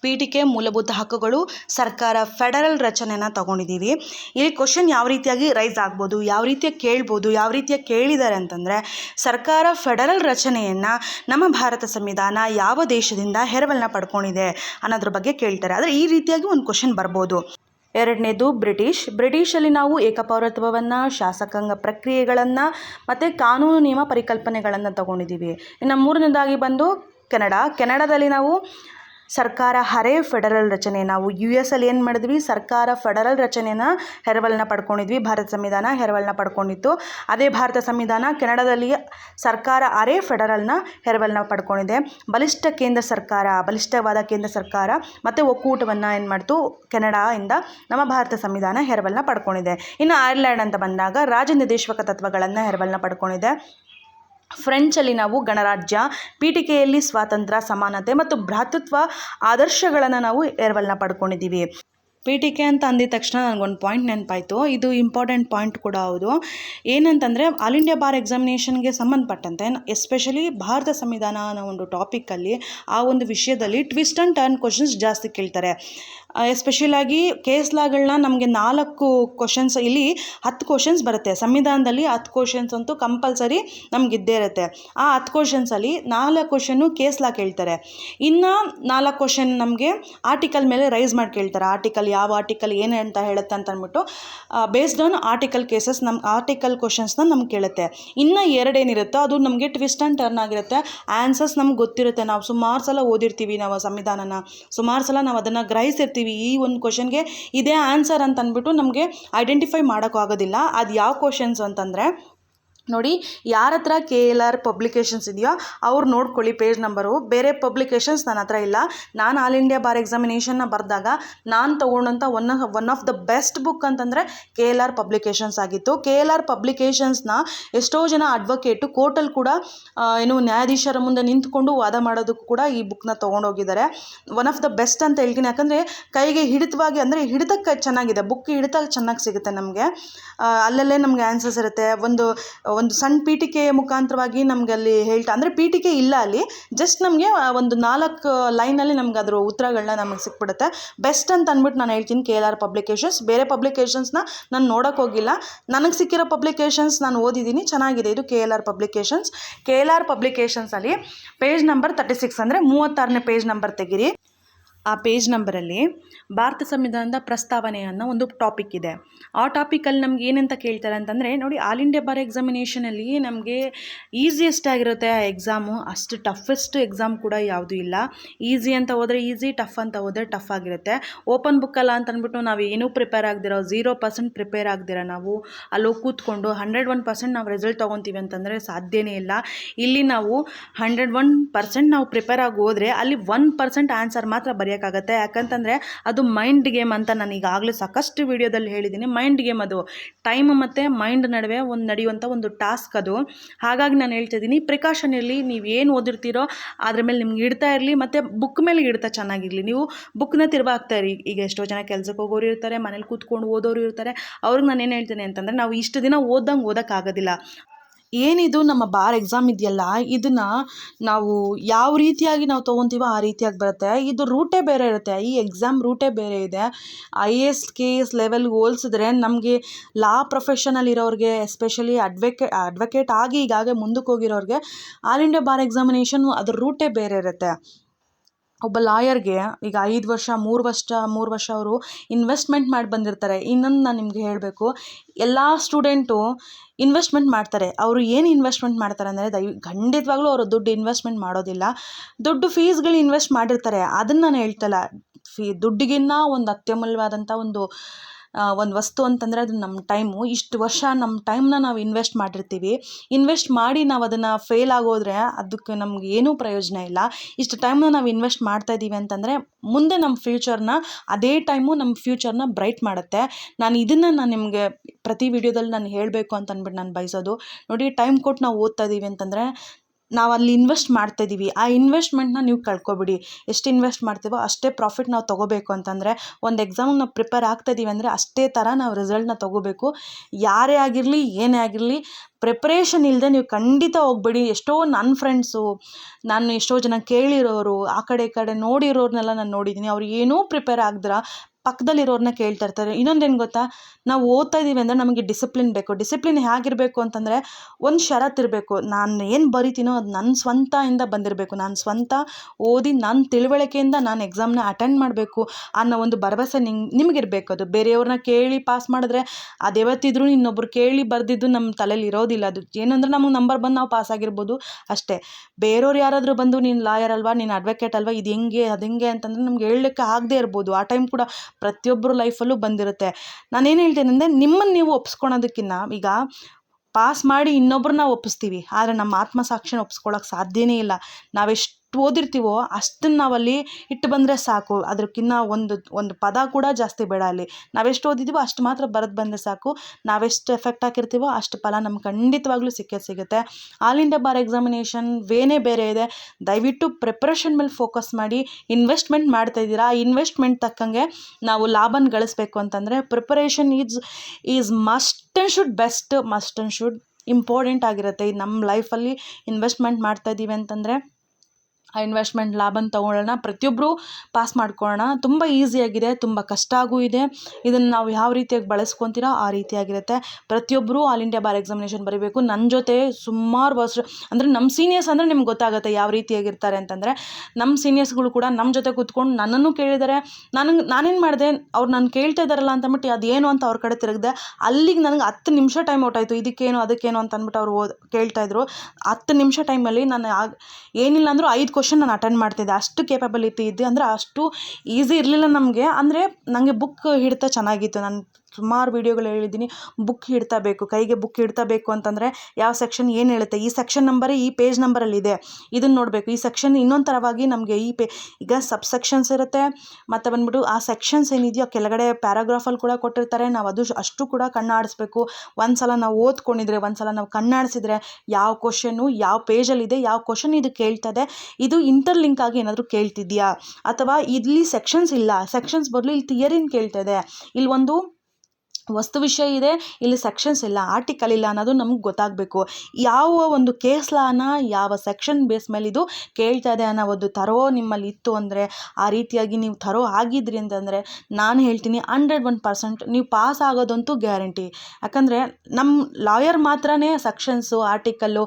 Speaker 1: ಪೀಠಿಕೆ ಮೂಲಭೂತ ಹಕ್ಕುಗಳು, ಸರ್ಕಾರ ಫೆಡರಲ್ ರಚನೆನ ತಗೊಂಡಿದ್ದೀವಿ. ಇಲ್ಲಿ ಕ್ವಶನ್ ಯಾವ ರೀತಿಯಾಗಿ ರೈಸ್ ಆಗ್ಬೋದು, ಯಾವ ರೀತಿಯಾಗಿ ಕೇಳ್ಬೋದು, ಯಾವ ರೀತಿಯ ಕೇಳಿದ್ದಾರೆ ಅಂತಂದರೆ, ಸರ್ಕಾರ ಫೆಡರಲ್ ರಚನೆಯನ್ನು ನಮ್ಮ ಭಾರತ ಸಂವಿಧಾನ ಯಾವ ದೇಶದಿಂದ ಹೆರವಲನ್ನ ಪಡ್ಕೊಂಡಿದೆ ಅನ್ನೋದ್ರ ಬಗ್ಗೆ ಕೇಳ್ತಾರೆ. ಆದರೆ ಈ ರೀತಿಯಾಗಿ ಒಂದು ಕ್ವಶನ್ ಬರ್ಬೋದು. ಎರಡನೇದು ಬ್ರಿಟಿಷ್. ಬ್ರಿಟಿಷಲ್ಲಿ ನಾವು ಏಕಪೌರತ್ವವನ್ನು, ಶಾಸಕಾಂಗ ಪ್ರಕ್ರಿಯೆಗಳನ್ನು ಮತ್ತು ಕಾನೂನು ನಿಯಮ ಪರಿಕಲ್ಪನೆಗಳನ್ನು ತಗೊಂಡಿದ್ದೀವಿ. ಇನ್ನು ಮೂರನೇದಾಗಿ ಬಂದು ಕೆನಡಾ ಕೆನಡಾದಲ್ಲಿ ನಾವು ಸರ್ಕಾರ ಹರೇ ಫೆಡರಲ್ ರಚನೆ. ನಾವು ಯು ಎಸ್ ಅಲ್ಲಿ ಏನು ಮಾಡಿದ್ವಿ? ಸರ್ಕಾರ ಫೆಡರಲ್ ರಚನೆನ ಹೆರವಲ್ನ ಪಡ್ಕೊಂಡಿದ್ವಿ. ಭಾರತ ಸಂವಿಧಾನ ಹೆರವಲ್ನ ಪಡ್ಕೊಂಡಿತ್ತು. ಅದೇ ಭಾರತ ಸಂವಿಧಾನ ಕೆನಡಾದಲ್ಲಿ ಸರ್ಕಾರ ಅರೆ ಫೆಡರಲ್ನ ಹೆರವಲ್ನ ಪಡ್ಕೊಂಡಿದೆ. ಬಲಿಷ್ಠ ಕೇಂದ್ರ ಸರ್ಕಾರ, ಬಲಿಷ್ಠವಾದ ಕೇಂದ್ರ ಸರ್ಕಾರ ಮತ್ತು ಒಕ್ಕೂಟವನ್ನು ಏನು ಮಾಡ್ತು? ಕೆನಡಾಯಿಂದ ನಮ್ಮ ಭಾರತ ಸಂವಿಧಾನ ಹೆರವಲ್ನ ಪಡ್ಕೊಂಡಿದೆ. ಇನ್ನು ಐರ್ಲ್ಯಾಂಡ್ ಅಂತ ಬಂದಾಗ ರಾಜನಿರ್ದೇಶಕ ತತ್ವಗಳನ್ನು ಹೆರವಲ್ನ ಪಡ್ಕೊಂಡಿದೆ. ಫ್ರೆಂಚಲ್ಲಿ ನಾವು ಗಣರಾಜ್ಯ, ಪೀಠಿಕೆಯಲ್ಲಿ ಸ್ವಾತಂತ್ರ್ಯ, ಸಮಾನತೆ ಮತ್ತು ಭ್ರಾತೃತ್ವ ಆದರ್ಶಗಳನ್ನು ನಾವು ಎರವಲನ್ನ ಪಡ್ಕೊಂಡಿದ್ದೀವಿ. ಪೀಠಿಕೆ ಅಂತ ಅಂದಿದ ತಕ್ಷಣ ನನಗೊಂದು ಪಾಯಿಂಟ್ ನೆನಪಾಯಿತು. ಇದು ಇಂಪಾರ್ಟೆಂಟ್ ಪಾಯಿಂಟ್ ಕೂಡ ಹೌದು. ಏನಂತಂದರೆ ಆಲ್ ಇಂಡಿಯಾ ಬಾರ್ ಎಕ್ಸಾಮಿನೇಷನ್ಗೆ ಸಂಬಂಧಪಟ್ಟಂತೆ ಎಸ್ಪೆಷಲಿ ಭಾರತ ಸಂವಿಧಾನ ಅನ್ನೋ ಒಂದು ಟಾಪಿಕ್ಕಲ್ಲಿ ಆ ಒಂದು ವಿಷಯದಲ್ಲಿ ಟ್ವಿಸ್ಟ್ ಆ್ಯಂಡ್ ಟರ್ನ್ ಕ್ವಶನ್ಸ್ ಜಾಸ್ತಿ ಕೇಳ್ತಾರೆ. ಎಸ್ಪೆಷಲಾಗಿ ಕೇಸ್ ಲಾಗಳನ್ನ ನಮಗೆ ನಾಲ್ಕು ಕ್ವಶನ್ಸ್ ಇಲ್ಲಿ ಹತ್ತು ಕ್ವಶನ್ಸ್ ಬರುತ್ತೆ. ಸಂವಿಧಾನದಲ್ಲಿ ಹತ್ತು ಕ್ವಶನ್ಸ್ ಅಂತೂ ಕಂಪಲ್ಸರಿ ನಮ್ಗೆ ಇದ್ದೇ ಇರುತ್ತೆ. ಆ ಹತ್ತು ಕ್ವಶನ್ಸಲ್ಲಿ ನಾಲ್ಕು ಕ್ವಶನ್ನು ಕೇಸ್ ಲಾ ಕೇಳ್ತಾರೆ. ಇನ್ನು ನಾಲ್ಕು ಕ್ವಶನ್ ನಮಗೆ ಆರ್ಟಿಕಲ್ ಮೇಲೆ ರೈಸ್ ಮಾಡಿ ಕೇಳ್ತಾರೆ. ಆರ್ಟಿಕಲ್ ಯಾವ ಆರ್ಟಿಕಲ್ ಏನು ಅಂತ ಹೇಳುತ್ತೆ ಅಂತ ಅಂದ್ಬಿಟ್ಟು ಬೇಸ್ಡ್ ಆನ್ ಆರ್ಟಿಕಲ್ ಕೇಸಸ್ ನಮ್ಮ ಆರ್ಟಿಕಲ್ ಕ್ವಶನ್ಸ್ನ ನಮ್ಗೆ ಕೇಳುತ್ತೆ. ಇನ್ನು ಎರಡೇನಿರುತ್ತೋ ಅದು ನಮಗೆ ಟ್ವಿಸ್ಟ್ ಆ್ಯಂಡ್ ಟರ್ನ್ ಆಗಿರುತ್ತೆ. ಆನ್ಸರ್ಸ್ ನಮ್ಗೆ ಗೊತ್ತಿರುತ್ತೆ. ನಾವು ಸುಮಾರು ಸಲ ಓದಿರ್ತೀವಿ ನಾವು ಸಂವಿಧಾನನ. ಸುಮಾರು ಸಲ ನಾವು ಅದನ್ನು ಗ್ರಹಿಸಿರ್ತೀವಿ. ಈ ಒಂದು ಕ್ವಶನ್ಗೆ ಇದೇ ಆನ್ಸರ್ ಅಂತ ಅಂದ್ಬಿಟ್ಟು ನಮಗೆ ಐಡೆಂಟಿಫೈ ಮಾಡೋಕ್ಕಾಗೋದಿಲ್ಲ. ಅದು ಯಾವ ಕ್ವಶನ್ಸ್ ಅಂತಂದರೆ ನೋಡಿ, ಯಾರ ಹತ್ರ ಕೆ ಎಲ್ ಆರ್ ಪಬ್ಲಿಕೇಶನ್ಸ್ ಇದೆಯೋ ಅವ್ರು ನೋಡ್ಕೊಳ್ಳಿ ಪೇಜ್ ನಂಬರು ಬೇರೆ ಪಬ್ಲಿಕೇಶನ್ಸ್ ನನ್ನ ಹತ್ರ ಇಲ್ಲ. ನಾನು ಆಲ್ ಇಂಡಿಯಾ ಬಾರ್ ಎಕ್ಸಾಮಿನೇಷನ್ನ ಬರೆದಾಗ ನಾನು ತೊಗೊಂಡಂಥ one one of the best book ಅಂತಂದರೆ ಕೆ ಎಲ್ ಆರ್ ಪಬ್ಲಿಕೇಶನ್ಸ್ ಆಗಿತ್ತು. ಕೆ ಎಲ್ ಆರ್ ಪಬ್ಲಿಕೇಶನ್ಸ್ನ ಎಷ್ಟೋ ಜನ ಅಡ್ವೊಕೇಟು ಕೋರ್ಟಲ್ಲಿ ಕೂಡ ಏನು ನ್ಯಾಯಾಧೀಶರ ಮುಂದೆ ನಿಂತ್ಕೊಂಡು ವಾದ ಮಾಡೋದಕ್ಕೂ ಕೂಡ ಈ ಬುಕ್ನ ತೊಗೊಂಡೋಗಿದ್ದಾರೆ. ಒನ್ ಆಫ್ ದ ಬೆಸ್ಟ್ ಅಂತ ಹೇಳ್ತೀನಿ. ಯಾಕಂದರೆ ಕೈಗೆ ಹಿಡಿತವಾಗಿ, ಅಂದರೆ ಹಿಡಿತಕ್ಕೆ ಚೆನ್ನಾಗಿದೆ. ಬುಕ್ ಹಿಡಿತ ಚೆನ್ನಾಗಿ ಸಿಗುತ್ತೆ ನಮಗೆ. ಅಲ್ಲಲ್ಲೇ ನಮಗೆ ಆನ್ಸರ್ಸ್ ಇರುತ್ತೆ. ಒಂದು ಒಂದು ಸಣ್ಣ ಪೀಠಿಕೆಯ ಮುಖಾಂತರವಾಗಿ ನಮ್ಗೆ ಅಲ್ಲಿ ಹೇಳ್ತಾ ಅಂದರೆ ಪೀಠಿಕೆ ಇಲ್ಲ ಅಲ್ಲಿ. ಜಸ್ಟ್ ನಮಗೆ ಒಂದು ನಾಲ್ಕು ಲೈನಲ್ಲಿ ನಮ್ಗೆ ಅದರ ಉತ್ತರಗಳನ್ನ ನಮಗೆ ಸಿಕ್ಬಿಡುತ್ತೆ. ಬೆಸ್ಟ್ ಅಂತ ಅಂದ್ಬಿಟ್ಟು ನಾನು ಹೇಳ್ತೀನಿ ಕೆ ಎಲ್ ಆರ್ ಪಬ್ಲಿಕೇಶನ್ಸ್ ಬೇರೆ ಪಬ್ಲಿಕೇಶನ್ಸ್ನ ನಾನು ನೋಡೋಕೆ ಹೋಗಿಲ್ಲ. ನನಗೆ ಸಿಕ್ಕಿರೋ ಪಬ್ಲಿಕೇಶನ್ಸ್ ನಾನು ಓದಿದ್ದೀನಿ. ಚೆನ್ನಾಗಿದೆ. ಇದು K L R publications K L R ಪಬ್ಲಿಕೇಶನ್ಸಲ್ಲಿ page number thirty six ಅಂದರೆ ಮೂವತ್ತಾರನೇ ಪೇಜ್ ನಂಬರ್ ತೆಗಿರಿ. ಆ ಪೇಜ್ ನಂಬರಲ್ಲಿ ಭಾರತ ಸಂವಿಧಾನದ ಪ್ರಸ್ತಾವನೆ ಅನ್ನೋ ಒಂದು ಟಾಪಿಕ್ ಇದೆ. ಆ ಟಾಪಿಕಲ್ಲಿ ನಮ್ಗೆ ಏನಂತ ಕೇಳ್ತಾರೆ ಅಂತಂದರೆ, ನೋಡಿ ಆಲ್ ಇಂಡಿಯಾ ಬಾರ್ ಎಕ್ಸಾಮಿನೇಷನಲ್ಲಿ ನಮಗೆ ಈಸಿಯೆಸ್ಟ್ ಆಗಿರುತ್ತೆ ಆ ಎಕ್ಸಾಮು ಅಷ್ಟು ಟಫೆಸ್ಟ್ ಎಕ್ಸಾಮ್ ಕೂಡ ಯಾವುದೂ ಇಲ್ಲ. ಈಸಿ ಅಂತ ಹೋದರೆ ಈಸಿ ಟಫ್ ಅಂತ ಹೋದರೆ ಟಫ್ ಆಗಿರುತ್ತೆ. ಓಪನ್ ಬುಕ್ಕಲ್ಲ ಅಂತ ಅಂದ್ಬಿಟ್ಟು ನಾವು ಏನೂ ಪ್ರಿಪೇರ್ ಆಗದಿರೋ ಝೀರೋ ಪರ್ಸೆಂಟ್ ಪ್ರಿಪೇರ್ ಆಗದಿರೋ ನಾವು ಅಲ್ಲಿ ಕೂತ್ಕೊಂಡು ಹಂಡ್ರೆಡ್ ಒನ್ ಪರ್ಸೆಂಟ್ ನಾವು ರಿಸಲ್ಟ್ ತೊಗೊತೀವಿ ಅಂತಂದರೆ ಸಾಧ್ಯನೇ ಇಲ್ಲ. ಇಲ್ಲಿ ನಾವು ಹಂಡ್ರೆಡ್ ಒನ್ ಪರ್ಸೆಂಟ್ ನಾವು ಪ್ರಿಪೇರ್ ಆಗಿ ಹೋದರೆ ಅಲ್ಲಿ ಒನ್ ಪರ್ಸೆಂಟ್ ಆನ್ಸರ್ ಮಾತ್ರ ಬರೆಯೋಕ್ಕಾಗತ್ತೆ ಯಾಕಂತಂದರೆ ಅದು ಮೈಂಡ್ ಗೇಮ್ ಅಂತ ನಾನು ಈಗಾಗಲೇ ಸಾಕಷ್ಟು ವಿಡಿಯೋದಲ್ಲಿ ಹೇಳಿದ್ದೀನಿ ಮೈಂಡ್ ಗೇಮ್ ಅದು. ಟೈಮ್ ಮತ್ತು ಮೈಂಡ್ ನಡುವೆ ಒಂದು ನಡೆಯುವಂಥ ಒಂದು ಟಾಸ್ಕ್ ಅದು. ಹಾಗಾಗಿ ನಾನು ಹೇಳ್ತಿದ್ದೀನಿ ಪ್ರಿಕಾಷನ್ ಇರಲಿ ನೀವು ಏನು ಓದಿರ್ತೀರೋ ಅದ್ರ ಮೇಲೆ ನಿಮ್ಗೆ ಇಡ್ತಾ ಇರಲಿ, ಮತ್ತು ಬುಕ್ ಮೇಲೆ ಇಡ್ತಾ ಚೆನ್ನಾಗಿರಲಿ. ನೀವು ಬುಕ್ನ ತಿರ್ವಾಗ್ತಾ ಇರಿ. ಈಗ ಎಷ್ಟೋ ಜನ ಕೆಲಸಕ್ಕೆ ಹೋಗೋರು ಇರ್ತಾರೆ, ಮನೇಲಿ ಕೂತ್ಕೊಂಡು ಓದೋರು ಇರ್ತಾರೆ. ಅವ್ರಿಗೆ ನಾನು ಏನು ಹೇಳ್ತೀನಿ ಅಂತಂದರೆ, ನಾವು ಇಷ್ಟು ದಿನ ಓದಂಗೆ ಓದೋಕ್ಕಾಗೋದಿಲ್ಲ. ಏನಿದು? ನಮ್ಮ ಬಾರ್ ಎಕ್ಸಾಮ್ ಇದೆಯಲ್ಲ, ಇದನ್ನು ನಾವು ಯಾವ ರೀತಿಯಾಗಿ ನಾವು ತೊಗೊತೀವೋ ಆ ರೀತಿಯಾಗಿ ಬರುತ್ತೆ. ಇದು ರೂಟೇ ಬೇರೆ ಇರುತ್ತೆ. ಈ ಎಕ್ಸಾಮ್ ರೂಟೇ ಬೇರೆ ಇದೆ. I A S K S ಲೆವೆಲ್ಗೆ ಹೋಲ್ಸಿದ್ರೆ ನಮಗೆ ಲಾ ಪ್ರೊಫೆಷನಲ್ಲಿ ಇರೋರಿಗೆ ಎಸ್ಪೆಷಲಿ ಅಡ್ವೊಕೇ ಅಡ್ವೊಕೇಟ್ ಆಗಿ ಈಗಾಗಲೇ ಮುಂದಕ್ಕೆ ಹೋಗಿರೋರಿಗೆ ಆಲ್ ಇಂಡಿಯಾ ಬಾರ್ ಎಕ್ಸಾಮಿನೇಷನ್ ಅದ್ರ ರೂಟೇ ಬೇರೆ ಇರುತ್ತೆ. ಒಬ್ಬ ಲಾಯರ್ಗೆ ಈಗ ಐದು ವರ್ಷ, ಮೂರು ವರ್ಷ ಮೂರು ವರ್ಷ ಅವರು ಇನ್ವೆಸ್ಟ್ಮೆಂಟ್ ಮಾಡಿ ಬಂದಿರ್ತಾರೆ. ಇನ್ನೊಂದು ನಾನು ನಿಮಗೆ ಹೇಳಬೇಕು, ಎಲ್ಲ ಸ್ಟೂಡೆಂಟು ಇನ್ವೆಸ್ಟ್ಮೆಂಟ್ ಮಾಡ್ತಾರೆ. ಅವರು ಏನು ಇನ್ವೆಸ್ಟ್ಮೆಂಟ್ ಮಾಡ್ತಾರೆ ಅಂದರೆ ದಯ ಖಂಡಿತವಾಗ್ಲೂ ಅವರು ದುಡ್ಡು ಇನ್ವೆಸ್ಟ್ಮೆಂಟ್ ಮಾಡೋದಿಲ್ಲ. ದುಡ್ಡು ಫೀಸ್ಗಳು ಇನ್ವೆಸ್ಟ್ ಮಾಡಿರ್ತಾರೆ. ಅದನ್ನು ನಾನು ಹೇಳ್ತಲ್ಲ, ಫೀ, ದುಡ್ಡಿಗಿನ್ನ ಒಂದು ಅತ್ಯಮೂಲ್ಯವಾದಂಥ ಒಂದು ಒಂದು ವಸ್ತು ಅಂತಂದರೆ ಅದು ನಮ್ಮ ಟೈಮು ಇಷ್ಟು ವರ್ಷ ನಮ್ಮ ಟೈಮ್ನ ನಾವು ಇನ್ವೆಸ್ಟ್ ಮಾಡಿರ್ತೀವಿ. ಇನ್ವೆಸ್ಟ್ ಮಾಡಿ ನಾವು ಅದನ್ನು ಫೇಲ್ ಆಗೋದ್ರೆ ಅದಕ್ಕೆ ನಮ್ಗೆ ಏನೂ ಪ್ರಯೋಜನ ಇಲ್ಲ. ಇಷ್ಟು ಟೈಮ್ನ ನಾವು ಇನ್ವೆಸ್ಟ್ ಮಾಡ್ತಾ ಇದ್ದೀವಿ ಅಂತಂದರೆ ಮುಂದೆ ನಮ್ಮ ಫ್ಯೂಚರ್ನ ಅದೇ ಟೈಮು ನಮ್ಮ ಫ್ಯೂಚರ್ನ ಬ್ರೈಟ್ ಮಾಡುತ್ತೆ. ನಾನು ಇದನ್ನು ನಾನು ನಿಮಗೆ ಪ್ರತಿ ವಿಡಿಯೋದಲ್ಲಿ ನಾನು ಹೇಳಬೇಕು ಅಂತ ಅಂದ್ಬಿಟ್ಟು ನಾನು ಬಯಸೋದು. ನೋಡಿ ಟೈಮ್ ಕೊಟ್ಟು ನಾವು ಓದ್ತಾ ಇದ್ದೀವಿ ಅಂತಂದರೆ ನಾವು ಅಲ್ಲಿ ಇನ್ವೆಸ್ಟ್ ಮಾಡ್ತಾ ಇದ್ದೀವಿ ಆ ಇನ್ವೆಸ್ಟ್ಮೆಂಟ್ನ ನೀವು ಕಳ್ಕೊಬಿಡಿ. ಎಷ್ಟು ಇನ್ವೆಸ್ಟ್ ಮಾಡ್ತೀವೋ ಅಷ್ಟೇ ಪ್ರಾಫಿಟ್ ನಾವು ತೊಗೋಬೇಕು ಅಂತಂದರೆ ಒಂದು ಎಕ್ಸಾಮ್ ನಾವು ಪ್ರಿಪೇರ್ ಆಗ್ತಾ ಇದ್ದೀವಿ ಅಂದರೆ ಅಷ್ಟೇ ಥರ ನಾವು ರಿಸಲ್ಟ್ನ ತೊಗೋಬೇಕು. ಯಾರೇ ಆಗಿರಲಿ, ಏನೇ ಆಗಿರಲಿ ಪ್ರಿಪ್ರೇಷನ್ ಇಲ್ಲದೆ ನೀವು ಖಂಡಿತ ಹೋಗ್ಬೇಡಿ. ಎಷ್ಟೋ ನನ್ನ ಫ್ರೆಂಡ್ಸು ನಾನು ಎಷ್ಟೋ ಜನ ಕೇಳಿರೋರು, ಆ ಕಡೆ ಈ ಕಡೆ ನೋಡಿರೋರ್ನೆಲ್ಲ ನಾನು ನೋಡಿದ್ದೀನಿ ಅವ್ರು ಏನೂ ಪ್ರಿಪೇರ್ ಆಗ್ದಿರ. ಪಕ್ಕದಲ್ಲಿರೋರನ್ನ ಕೇಳ್ತಾ ಇರ್ತಾರೆ. ಇನ್ನೊಂದೇನು ಗೊತ್ತಾ? ನಾವು ಓದ್ತಾ ಇದ್ದೀವಿ ಅಂದರೆ ನಮಗೆ ಡಿಸಿಪ್ಲಿನ್ ಬೇಕು. ಡಿಸಿಪ್ಲಿನ್ ಹೇಗಿರಬೇಕು ಅಂತಂದರೆ ಒಂದು ಷರತ್ತು ಇರಬೇಕು. ನಾನು ಏನು ಬರಿತೀನೋ ಅದು ನನ್ನ ಸ್ವಂತದಿಂದ ಬಂದಿರಬೇಕು. ನಾನು ಸ್ವಂತ ಓದಿ ನನ್ನ ತಿಳುವಳಿಕೆಯಿಂದ ನಾನು ಎಕ್ಸಾಮ್ನ ಅಟೆಂಡ್ ಮಾಡಬೇಕು ಅನ್ನೋ ಒಂದು ಭರವಸೆ ನಿಂಗೆ, ನಿಮಗಿರಬೇಕು ಅದು. ಬೇರೆಯವ್ರನ್ನ ಕೇಳಿ ಪಾಸ್ ಮಾಡಿದ್ರೆ ಅದು ಯಾವತ್ತಿದ್ರೂ ಇನ್ನೊಬ್ರು ಕೇಳಿ ಬರೆದಿದ್ದು ನಮ್ಮ ತಲೆಯಲ್ಲಿ ಇರೋದಿಲ್ಲ. ಅದು ಏನಂದ್ರೆ ನಮಗೆ ನಂಬರ್ ಬಂದು ನಾವು ಪಾಸ್ ಆಗಿರ್ಬೋದು ಅಷ್ಟೇ. ಬೇರೆಯವ್ರು ಯಾರಾದರೂ ಬಂದು, ನೀನು ಲಾಯರ್ ಅಲ್ವಾ? ನೀನು ಅಡ್ವೊಕೇಟ್ ಅಲ್ವಾ? ಇದು ಹೆಂಗೆ, ಅದು ಹೆಂಗೆ? ಅಂತಂದರೆ ನಮ್ಗೆ ಹೇಳಲಿಕ್ಕೆ ಆಗದೇ ಇರ್ಬೋದು. ಆ ಟೈಮ್ ಕೂಡ ಪ್ರತಿಯೊಬ್ಬರ ಲೈಫಲ್ಲೂ ಬಂದಿರುತ್ತೆ. ನಾನೇನು ಹೇಳ್ತೇನೆ ಅಂದರೆ ನಿಮ್ಮನ್ನು ನೀವು ಒಪ್ಸ್ಕೊಳೋದಕ್ಕಿಂತ ಈಗ ಪಾಸ್ ಮಾಡಿ ಇನ್ನೊಬ್ರನ್ನ ಒಪ್ಪಿಸ್ತೀವಿ ಆದರೆ ನಮ್ಮ ಆತ್ಮಸಾಕ್ಷಿನ ಒಪ್ಸ್ಕೊಳ್ಳೋಕ್ಕೆ ಸಾಧ್ಯವೇ ಇಲ್ಲ. ನಾವೆಷ್ಟು ಓದಿರ್ತೀವೋ ಅಷ್ಟನ್ನು ನಾವಲ್ಲಿ ಇಟ್ಟು ಬಂದರೆ ಸಾಕು. ಅದಕ್ಕಿನ್ನ ಒಂದು ಒಂದು ಪದ ಕೂಡ ಜಾಸ್ತಿ ಬೇಡ ಅಲ್ಲಿ. ನಾವೆಷ್ಟು ಓದಿದ್ದೀವೋ ಅಷ್ಟು ಮಾತ್ರ ಬರೆದು ಬಂದರೆ ಸಾಕು. ನಾವೆಷ್ಟು ಎಫೆಕ್ಟ್ ಹಾಕಿರ್ತೀವೋ ಅಷ್ಟು ಫಲ ನಮ್ಗೆ ಖಂಡಿತವಾಗ್ಲೂ ಸಿಕ್ಕೇ ಸಿಗುತ್ತೆ. ಆಲ್ ಇಂಡಿಯಾ ಬಾರ್ ಎಕ್ಸಾಮಿನೇಷನ್ ವೇನೇ ಬೇರೆ ಇದೆ. ದಯವಿಟ್ಟು ಪ್ರಿಪ್ರೇಷನ್ ಮೇಲೆ ಫೋಕಸ್ ಮಾಡಿ ಇನ್ವೆಸ್ಟ್ಮೆಂಟ್ ಮಾಡ್ತಾ ಇದ್ದೀರಾ? ಆ ಇನ್ವೆಸ್ಟ್ಮೆಂಟ್ ತಕ್ಕಂಗೆ ನಾವು ಲಾಭನ ಗಳಿಸ್ಬೇಕು ಅಂತಂದರೆ preparation is is must and should best must and should important ಆಗಿರುತ್ತೆ. ನಮ್ಮ ಲೈಫಲ್ಲಿ ಇನ್ವೆಸ್ಟ್ಮೆಂಟ್ ಮಾಡ್ತಾ ಇದ್ದೀವಿ ಅಂತಂದರೆ ಆ ಇನ್ವೆಸ್ಟ್ಮೆಂಟ್ ಲಾಭನ ತೊಗೊಳ್ಳೋಣ. ಪ್ರತಿಯೊಬ್ಬರು ಪಾಸ್ ಮಾಡ್ಕೊಳ್ಳೋಣ. ತುಂಬ ಈಸಿಯಾಗಿದೆ ತುಂಬ ಕಷ್ಟ ಆಗೂ ಇದೆ. ಇದನ್ನು ನಾವು ಯಾವ ರೀತಿಯಾಗಿ ಬಳಸ್ಕೊತೀರೋ ಆ ರೀತಿಯಾಗಿರುತ್ತೆ. ಪ್ರತಿಯೊಬ್ಬರು ಆಲ್ ಇಂಡಿಯಾ ಬಾರ್ ಎಕ್ಸಾಮಿನೇಷನ್ ಬರೀಬೇಕು. ನನ್ನ ಜೊತೆ ಸುಮಾರು ವರ್ಷ, ಅಂದರೆ ನಮ್ಮ ಸೀನಿಯರ್ಸ್ ಅಂದರೆ ನಿಮ್ಗೆ ಗೊತ್ತಾಗುತ್ತೆ ಯಾವ ರೀತಿಯಾಗಿರ್ತಾರೆ ಅಂತಂದರೆ ನಮ್ಮ ಸೀನಿಯರ್ಸ್ಗಳು ಕೂಡ ನಮ್ಮ ಜೊತೆ ಕೂತ್ಕೊಂಡು ನನ್ನನ್ನು ಕೇಳಿದರೆ, ನನಗೆ, ನಾನೇನು ಮಾಡಿದೆ, ಅವ್ರು ನಾನು ಕೇಳ್ತಾ ಇದ್ದಾರಲ್ಲ ಅಂತಂದ್ಬಿಟ್ಟು ಅದೇನು ಅಂತ ಅವ್ರ ಕಡೆ ತಿರುಗಿದೆ, ಅಲ್ಲಿಗೆ ನನಗೆ ಹತ್ತು ನಿಮಿಷ ಟೈಮ್ ಔಟ್ ಆಯಿತು. ಇದಕ್ಕೇನು, ಅದಕ್ಕೇನು ಅಂತ ಅಂದ್ಬಿಟ್ಟು ಅವ್ರು ಓದ್ ಕೇಳ್ತಾಯಿದ್ರು ಹತ್ತು ನಿಮಿಷ ಟೈಮಲ್ಲಿ ನಾನು ಆಗ, ಏನಿಲ್ಲ ಅಂದರೂ ಐದು ನಾನು ಅಟೆಂಡ್ ಮಾಡ್ತಿದ್ದೆ. ಅಷ್ಟು ಕೇಪಬಿಲಿಟಿ ಇದ್ದೆ. ಅಂದರೆ ಅಷ್ಟು ಈಸಿ ಇರಲಿಲ್ಲ ನಮಗೆ. ಅಂದರೆ ನನಗೆ ಬುಕ್ ಹಿಡಿತ ಚೆನ್ನಾಗಿತ್ತು. ನಾನು ಸುಮಾರು ವೀಡಿಯೋಗಳು ಹೇಳಿದ್ದೀನಿ. ಬುಕ್ ಹಿಡ್ತಾ ಬೇಕು ಕೈಗೆ ಬುಕ್ ಹಿಡ್ತಾ ಬೇಕು ಅಂತಂದರೆ ಯಾವ ಸೆಕ್ಷನ್ ಏನು ಹೇಳುತ್ತೆ? ಈ ಸೆಕ್ಷನ್ ನಂಬರ್ ಈ ಪೇಜ್ ನಂಬರಲ್ಲಿ ಇದೆ. ಇದನ್ನು ನೋಡಬೇಕು. ಈ ಸೆಕ್ಷನ್ ಇನ್ನೊಂದು ಥರವಾಗಿ ನಮಗೆ ಈ ಪೇ, ಈಗ ಸಬ್ ಸೆಕ್ಷನ್ಸ್ ಇರುತ್ತೆ. ಮತ್ತು ಬಂದ್ಬಿಟ್ಟು ಆ ಸೆಕ್ಷನ್ಸ್ ಏನಿದೆಯೋ ಕೆಳಗಡೆ ಪ್ಯಾರಾಗ್ರಾಫಲ್ಲಿ ಕೂಡ ಕೊಟ್ಟಿರ್ತಾರೆ. ನಾವು ಅದು ಅಷ್ಟು ಕೂಡ ಕಣ್ಣಾಡಿಸ್ಬೇಕು. ಒಂದು ಸಲ ನಾವು ಓದ್ಕೊಂಡಿದ್ರೆ ಒಂದು ಸಲ ನಾವು ಕಣ್ಣಾಡಿಸಿದ್ರೆ ಯಾವ ಕ್ವಶನ್ನು ಯಾವ ಪೇಜಲ್ಲಿದೆ ಯಾವ ಕ್ವಶನ್ ಇದು ಕೇಳ್ತದೆ? ಇದು ಇಂಟರ್ಲಿಂಕ್ ಆಗಿ ಏನಾದರೂ ಕೇಳ್ತಿದ್ಯಾ ಅಥವಾ ಇಲ್ಲಿ ಸೆಕ್ಷನ್ಸ್ ಇಲ್ಲ. ಸೆಕ್ಷನ್ಸ್ ಬದಲು ಇಲ್ಲಿ ಥಿಯರಿನ್ ಕೇಳ್ತದೆ. ಇಲ್ಲಿ ಒಂದು ವಸ್ತು ವಿಷಯ ಇದೆ, ಇಲ್ಲಿ ಸೆಕ್ಷನ್ಸ್ ಇಲ್ಲ ಆರ್ಟಿಕಲ್ ಇಲ್ಲ ಅನ್ನೋದು ನಮ್ಗೆ ಗೊತ್ತಾಗಬೇಕು. ಯಾವ ಒಂದು ಕೇಸ್ ಲಾನ ಯಾವ ಸೆಕ್ಷನ್ ಬೇಸ್ ಮೇಲೆ ಇದು ಕೇಳ್ತಾ ಇದೆ ಅನ್ನೋ ಒಂದು ತರೋ ನಿಮ್ಮಲ್ಲಿ ಇತ್ತು ಅಂದರೆ, ಆ ರೀತಿಯಾಗಿ ನೀವು ತರೋ ಆಗಿದ್ರಿ ಅಂತಂದರೆ, ನಾನು ಹೇಳ್ತೀನಿ ಹಂಡ್ರೆಡ್ ಒನ್ ಪರ್ಸೆಂಟ್ ನೀವು ಪಾಸ್ ಆಗೋದಂತೂ ಗ್ಯಾರಂಟಿ ಯಾಕಂದರೆ ನಮ್ಮ ಲಾಯರ್ ಮಾತ್ರನೇ ಸೆಕ್ಷನ್ಸು ಆರ್ಟಿಕಲ್ಲು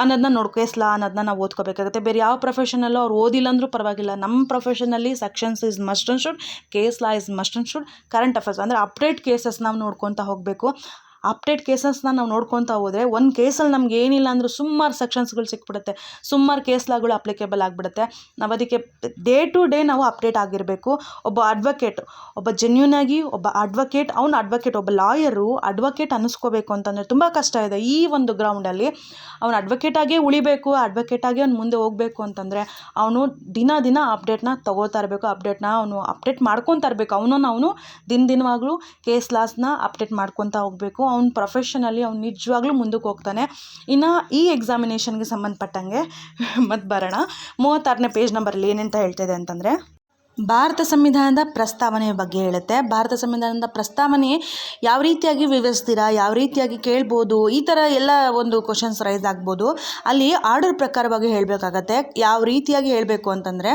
Speaker 1: ಅನ್ನೋದನ್ನ ನೋಡಿ ಕೇಸ್ ಲಾ ಅನ್ನೋದನ್ನ ನಾವು ಓದ್ಕೋಬೇಕಾಗುತ್ತೆ. ಬೇರೆ ಯಾವ ಪ್ರೊಫೆಷನಲ್ಲೂ ಅವ್ರು ಓದಿಲ್ಲ ಅಂದರೂ ಪರವಾಗಿಲ್ಲ. ನಮ್ಮ ಪ್ರೊಫೆಷನಲ್ಲಿ sections is must and should case law is must and should current affairs ಅಂದರೆ ಅಪ್ಡೇಟ್ ಕೇಸಸ್ ನಾವು ನೋಡ್ಕೊತಾ ಹೋಗಬೇಕು. ಅಪ್ಡೇಟ್ ಕೇಸಸ್ನ ನಾವು ನೋಡ್ಕೊತಾ ಹೋದರೆ ಒಂದು ಕೇಸಲ್ಲಿ ನಮ್ಗೆ ಏನಿಲ್ಲ ಅಂದರೂ ಸುಮಾರು ಸೆಕ್ಷನ್ಸ್ಗಳು ಸಿಕ್ಬಿಡುತ್ತೆ. ಸುಮಾರು ಕೇಸ್ ಲಾಗಳು ಅಪ್ಲಿಕೇಬಲ್ ಆಗಿಬಿಡುತ್ತೆ. ನಾವು ಅದಕ್ಕೆ ಡೇ ಟು ಡೇ ನಾವು ಅಪ್ಡೇಟ್ ಆಗಿರಬೇಕು. ಒಬ್ಬ ಅಡ್ವೊಕೇಟ್ ಒಬ್ಬ ಜೆನ್ಯೂನ್ ಆಗಿ ಒಬ್ಬ ಅಡ್ವೊಕೇಟ್ ಅವ್ನು ಅಡ್ವೊಕೇಟ್ ಒಬ್ಬ ಲಾಯರು ಅಡ್ವೊಕೇಟ್ ಅನ್ನಿಸ್ಕೋಬೇಕು ಅಂತಂದರೆ ತುಂಬ ಕಷ್ಟ ಇದೆ. ಈ ಒಂದು ಗ್ರೌಂಡಲ್ಲಿ ಅವ್ನು ಅಡ್ವೊಕೇಟಾಗೇ ಉಳಿಬೇಕು ಅಡ್ವೊಕೇಟಾಗೇ ಅವ್ನು ಮುಂದೆ ಹೋಗಬೇಕು ಅಂತಂದರೆ ಅವನು ದಿನ ದಿನ ಅಪ್ಡೇಟ್ನ ತೊಗೋತಾ ಇರಬೇಕು. ಅಪ್ಡೇಟ್ನ ಅವನು ಅಪ್ಡೇಟ್ ಮಾಡ್ಕೊತಾ ಇರಬೇಕು. ಅವನನ್ನು ಅವನು ದಿನ ದಿನವಾಗಲೂ ಕೇಸ್ ಲಾಸ್ನ ಅಪ್ಡೇಟ್ ಮಾಡ್ಕೊತಾ ಹೋಗಬೇಕು. ಅವ್ನ ಪ್ರೊಫೆಷನಲ್ಲಿ ಅವ್ನು ನಿಜವಾಗ್ಲೂ ಮುಂದಕ್ಕೆ ಹೋಗ್ತಾನೆ. ಇನ್ನು ಈ ಎಕ್ಸಾಮಿನೇಷನ್ಗೆ ಸಂಬಂಧಪಟ್ಟಂಗೆ ಮತ್ತೆ ಬರೋಣ. ಮೂವತ್ತಾರನೇ ಪೇಜ್ ನಂಬರಲ್ಲಿ ಏನಂತ ಹೇಳ್ತಿದೆ ಅಂತಂದರೆ ಭಾರತ ಸಂವಿಧಾನದ ಪ್ರಸ್ತಾವನೆಯ ಬಗ್ಗೆ ಹೇಳುತ್ತೆ. ಭಾರತ ಸಂವಿಧಾನದ ಪ್ರಸ್ತಾವನೆ ಯಾವ ರೀತಿಯಾಗಿ ವಿವರಿಸ್ತೀರಾ, ಯಾವ ರೀತಿಯಾಗಿ ಕೇಳ್ಬೋದು, ಈ ಥರ ಎಲ್ಲ ಒಂದು ಕ್ವಶನ್ಸ್ ರೈಸ್ ಆಗ್ಬೋದು. ಅಲ್ಲಿ ಆರ್ಡರ್ ಪ್ರಕಾರವಾಗಿ ಹೇಳಬೇಕಾಗತ್ತೆ. ಯಾವ ರೀತಿಯಾಗಿ ಹೇಳಬೇಕು ಅಂತಂದರೆ,